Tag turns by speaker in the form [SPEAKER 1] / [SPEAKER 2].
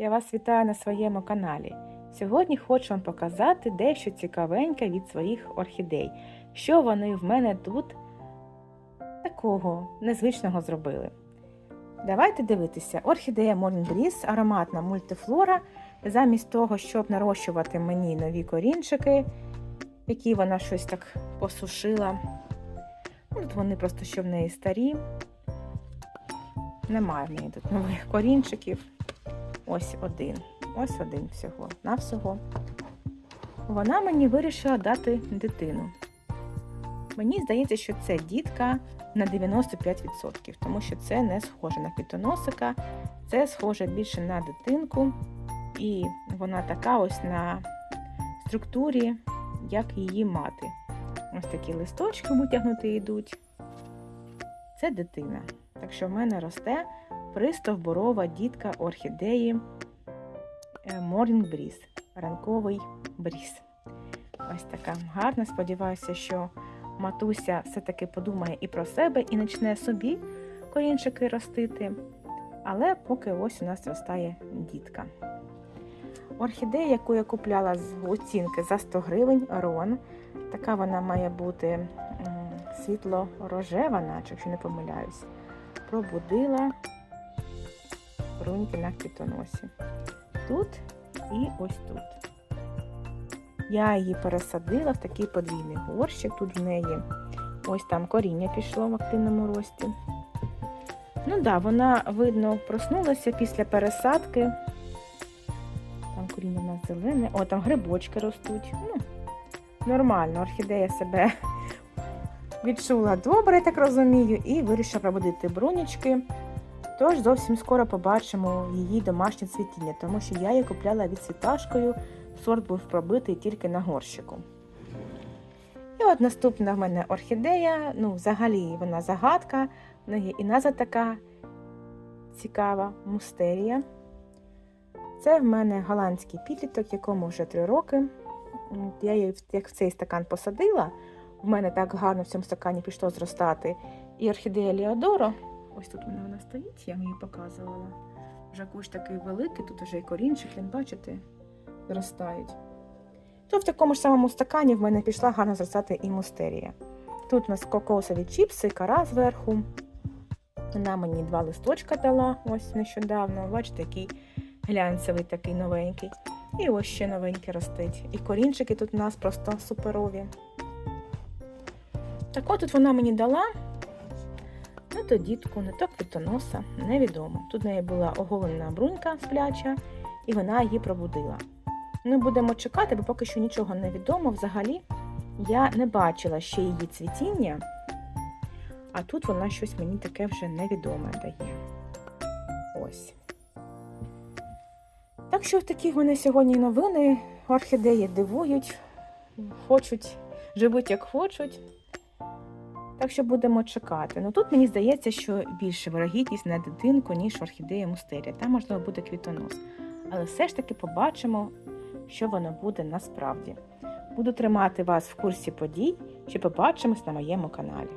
[SPEAKER 1] Я вас вітаю на своєму каналі. Сьогодні хочу вам показати дещо цікавеньке від своїх орхідей. Що вони в мене тут такого незвичного зробили. Давайте дивитися. Орхідея Morning Breeze, ароматна мультифлора. Замість того, щоб нарощувати мені нові корінчики, які вона щось так посушила. Ну, Тут вони просто що в неї старі. Немає в неї тут нових корінчиків. Ось один. Ось один всього. На всього. Вона мені вирішила дати дитину. Мені здається, що це дітка на 95%, тому що це не схоже на квітоносика, це схоже більше на дитинку, і вона така ось на структурі, як її мати. Ось такі листочки витягнути йдуть. Це дитина. Так що в мене росте пристовборова дітка орхідеї Morning Breeze, ранковий бріз. Ось така гарна. Сподіваюся, що матуся все-таки подумає і про себе, і почне собі корінчики ростити. Але поки ось у нас ростає дітка. Орхідея, яку я купляла з оцінки за 100 гривень, рон. Така вона має бути світло-рожева, наче, якщо не помиляюсь. Пробудила бруньки на квітоносі. Тут і ось тут. Я її пересадила в такий подвійний горщик. Тут в неї ось там коріння пішло в активному рості. Ну так, да, вона, видно, проснулася після пересадки. Там коріння у нас зелене. О, там грибочки ростуть. Ну, Нормально, орхідея себе відчула добре, я так розумію, і вирішила пробудити брунічки. Тож зовсім скоро побачимо її домашнє цвітіння, тому що я її купляла від світашкою, сорт був пробитий тільки на горщику. І от наступна в мене орхідея, ну, взагалі вона загадка, в неї і назва така цікава мустерія. Це в мене голландський підліток, якому вже 3 роки. Я її як в цей стакан посадила. В мене так гарно в цьому стакані пішло зростати. І орхідея Ліодоро. Ось тут вона, вона стоїть, я вам її показувала. Вже кущ такий великий, тут вже і корінчики, бачите, зростають. То в такому ж самому стакані в мене пішла гарно зростати і мустерія. Тут у нас кокосові чіпси, кара зверху. Вона мені два листочка дала ось нещодавно. Бачите, який глянцевий такий новенький. І ось ще новенький ростить. І корінчики тут у нас просто суперові. Так от тут вона мені дала. Не то дітку, не то квітоноса, невідомо. Тут в неї була оголена брунька спляча, і вона її пробудила. Ми будемо чекати, бо поки що нічого не відомо. Взагалі я не бачила ще її цвітіння, а тут вона щось мені таке вже невідоме дає. Ось. Так що такі в мене сьогодні новини. Орхідеї дивують, хочуть, живуть як хочуть. Так що будемо чекати. Ну тут мені здається, що більше вирогідність на дитинку, ніж орхідея мустерія. Там, можливо, буде квітонос. Але все ж таки побачимо, що воно буде насправді. Буду тримати вас в курсі подій, чи побачимось на моєму каналі.